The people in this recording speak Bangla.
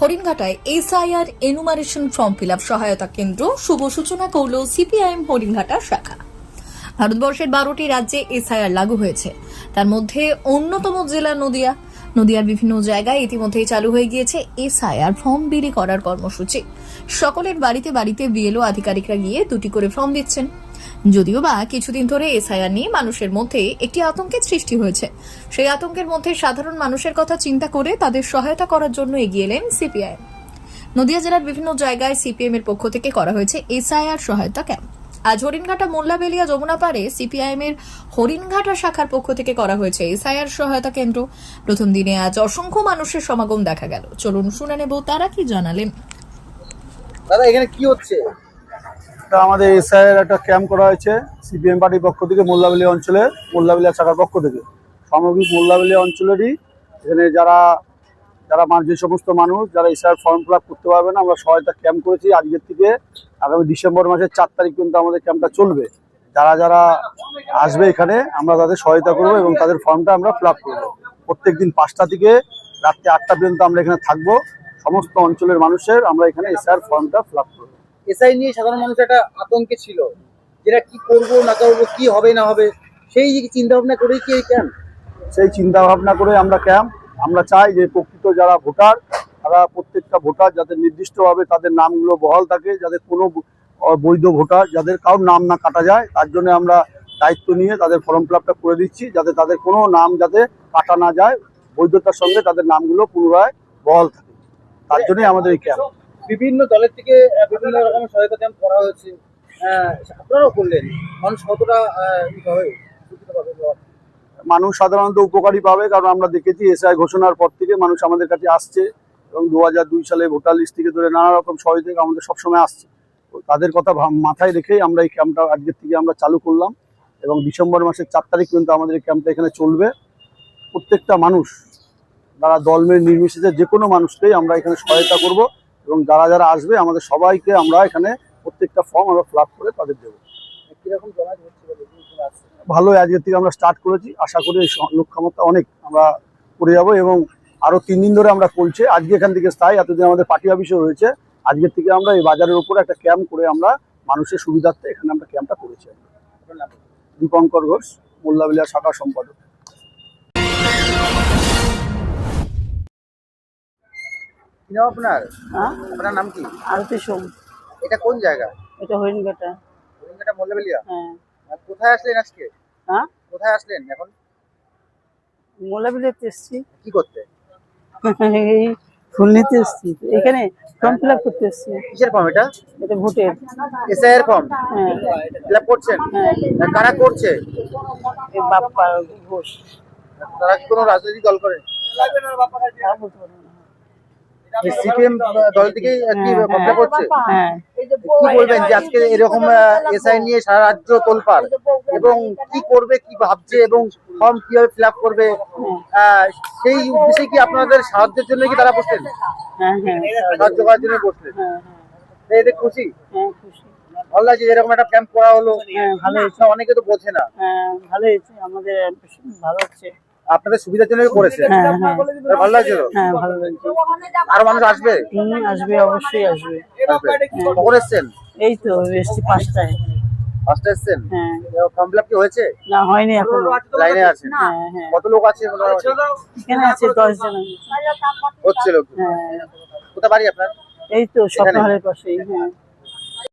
হরিণঘাটায় এসআইআর এনুমারেশন ফর্ম ফিল সহায়তা কেন্দ্র, শুভ সূচনা করল সিপিআইএম হরিণঘাটা শাখা। ভারতবর্ষের বারোটি রাজ্যে এসআইআর লাগু হয়েছে। তার মধ্যে অন্যতম জেলা নদিয়া। নদিয়ার বিভিন্ন জায়গায় ইতিমধ্যেই চালু হয়ে গিয়েছে এসআইআর, ফর্ম বিলি করার কর্মসূচি। সকলের বাড়িতে বাড়িতে বিএলও আধিকারিকরা গিয়ে দুটি করে ফর্ম দিচ্ছেন। যদিও বা কিছুদিন ধরে এসআইআর নিয়ে মানুষের মধ্যে একটি আতঙ্কের সৃষ্টি হয়েছে। সেই আতঙ্কের মধ্যে সাধারণ মানুষের কথা চিন্তা করে তাদের সহায়তা করার জন্য এগিয়ে এলেন সিপিআইএম। নদিয়া জেলার বিভিন্ন জায়গায় সিপিএম এর পক্ষ থেকে করা হয়েছে এসআইআর সহায়তা ক্যাম্প। আজ হরিণঘাটা মোল্লাবেলিয়া যমুনা পাড়ে সিপিআইএম এর হরিণঘাটা শাখার পক্ষ থেকে করা হয়েছে এসআইআর সহায়তা কেন্দ্র। প্রথম দিনে আজ অসংখ্য মানুষের সমাগম দেখা গেল। চলুন শুনে নেব তারা কি জানালেন। দাদা এখানে কি হচ্ছে? এটা আমাদের এসআইয়ের একটা ক্যাম্প করা হয়েছে সিপিএম পার্টির পক্ষ থেকে মোল্লাবেলিয়া অঞ্চলে মোল্লাবেলিয়া শাখার পক্ষ থেকে। সামগ্রিক মোল্লাবেলিয়া অঞ্চলেরই এখানে যারা যারা যে সমস্ত মানুষ যারা এসআইয়ের ফর্ম ফিল করতে পারবে না আমরা সহায়তা ক্যাম্প করেছি আজকের থেকে। আগামী ডিসেম্বর মাসের চার তারিখ কিন্তু আমাদের ক্যাম্পটা চলবে। যারা যারা আসবে এখানে আমরা তাদের সহায়তা করব এবং তাদের ফর্মটা আমরা ফিল আপ করব। প্রত্যেকদিন পাঁচটা থেকে রাত্রি আটটা পর্যন্ত আমরা এখানে থাকব। সমস্ত অঞ্চলের মানুষের আমরা এখানে এসআর ফর্মটা ফিল আপ করব। এসআই নিয়ে সাধারণ মানুষ একটা আতঙ্কে ছিল যেটা কি করব না করব কি হবে না হবে সেই চিন্তা ভাবনা করেই কি এই ক্যাম্প সেই চিন্তা ভাবনা করে আমরা ক্যাম্প আমরা চাই যে প্রকৃত যারা ভোটার, তারা প্রত্যেকটা ভোটার যাতে নির্দিষ্টভাবে তাদের নামগুলো বহাল থাকে যাতে কোনো বৈধ ভোটার যাদের কারোর নাম না কাটা যায়, তার জন্য আমরা দায়িত্ব নিয়ে তাদের ফর্ম ফিল করে দিচ্ছি, যাতে তাদের কোনো নাম যাতে কাটা না যায়, বৈধতার সঙ্গে তাদের নামগুলো পুনরায় বহাল থাকে। তার জন্যই আমাদের এই ক্যাম্প বিভিন্ন দলের থেকে বিভিন্ন রকমের সহায়তা ক্যাম্প করা হয়েছে। আপনারাও করলেন। মানুষ কতটা? মানুষ সাধারণত উপকারী পাবে, কারণ আমরা দেখেছি এসআই ঘোষণার পর থেকে মানুষ আমাদের কাছে আসছে এবং দু সালে ভোটার লিস্ট থেকে ধরে নানা রকম সহযোগিতা আমাদের সবসময় আসছে। তাদের কথা মাথায় রেখেই আমরা এই ক্যাম্পটা আজকের থেকে আমরা চালু করলাম এবং ডিসেম্বর মাসের চার তারিখ পর্যন্ত আমাদের এই ক্যাম্পটা এখানে চলবে। প্রত্যেকটা মানুষ, যারা দলমের নির্বিশেষে যে কোনো মানুষকেই আমরা এখানে সহায়তা করব এবং যারা যারা আসবে আমাদের সবাইকে আমরা এখানে প্রত্যেকটা ফর্ম আমরা ফিল করে তাদের দেবো। কীরকম জমায়েত হচ্ছে ভালোই আজকের থেকে আমরা স্টার্ট করেছি। আশা করি এই লক্ষ্যমাত্রা অনেক আমরা করে যাব এবং আরও তিন দিন ধরে আমরা করছি আজকে এখান থেকে স্থায়ী এতদিন আমাদের পার্টি অফিসে হয়েছে। আজকের থেকে আমরা এই বাজারের উপর একটা ক্যাম্প করে আমরা মানুষের সুবিধার্থে এখানে আমরা ক্যাম্পটা করেছি? দীপঙ্কর ঘোষ মোল্লাবিলিয়া শাখা সম্পাদক। আপনার? হ্যাঁ? আপনার নাম কি? আরতি সোম। এটা কোন জায়গা? এটা হরিণঘাটা। এটা মল্লবেলিয়া হ্যাঁ। কোথায় আসলেন আজকে? হ্যাঁ? কোথায় আসলেন এখন? মোলাবিলেতে এসছি। কি করতে? এই ফুল নিতে এসছি। এখানে ফর্ম ফিল আপ করতে এসছি। কিসের ফর্ম এটা? এটা ভোটের। এসআইআর ফর্ম হ্যাঁ। ফিল করছেন? হ্যাঁ। কারা করছে? এই বাপ্পা ঘোষ। তারা কোনো রাজনৈতিক দল করে। সিপিএম দল থেকে কি হ্যাঁ, করছে? হ্যাঁ। কি বলবেন যে আজকে এরকম এসআই নিয়ে সারা রাজ্য তোলপাড়। এবং কি করবে কি ভাবছে এবং ফর্ম কীভাবে ফিল করবে সেই উদ্দেশ্যে কি আপনাদের সাহায্যের জন্য কি তারা বসলেন? হ্যাঁ হ্যাঁ সাহায্য করার জন্য বসলেন। হ্যাঁ এতে খুশি? হ্যাঁ ভালো লাগছে এরকম একটা ক্যাম্প করা হলো। হ্যাঁ ভালো অনেকে তো বোঝে না। হ্যাঁ ভালো হয়েছে। আমাদের ভালো হচ্ছে। আপনাদের সুবিধার জন্য করেছে। হ্যাঁ হ্যাঁ। ভালো লাগছে তো হ্যাঁ ভালো লাগছে আরও মানুষ আসবে? আসবে অবশ্যই আসবে। কখন এসছেন? এই তো এসছি পাঁচটায়। ফার্স্ট এসছেন? ফর্ম ফিল কি হয়েছে? না হয়নি এখনও। লাইনে আছেন কত লোক আছে এখানে আছে দশ জন হচ্ছে লোক। বাড়ি আপনার? এই তো স্বপ্নহালের পাশেই হ্যাঁ।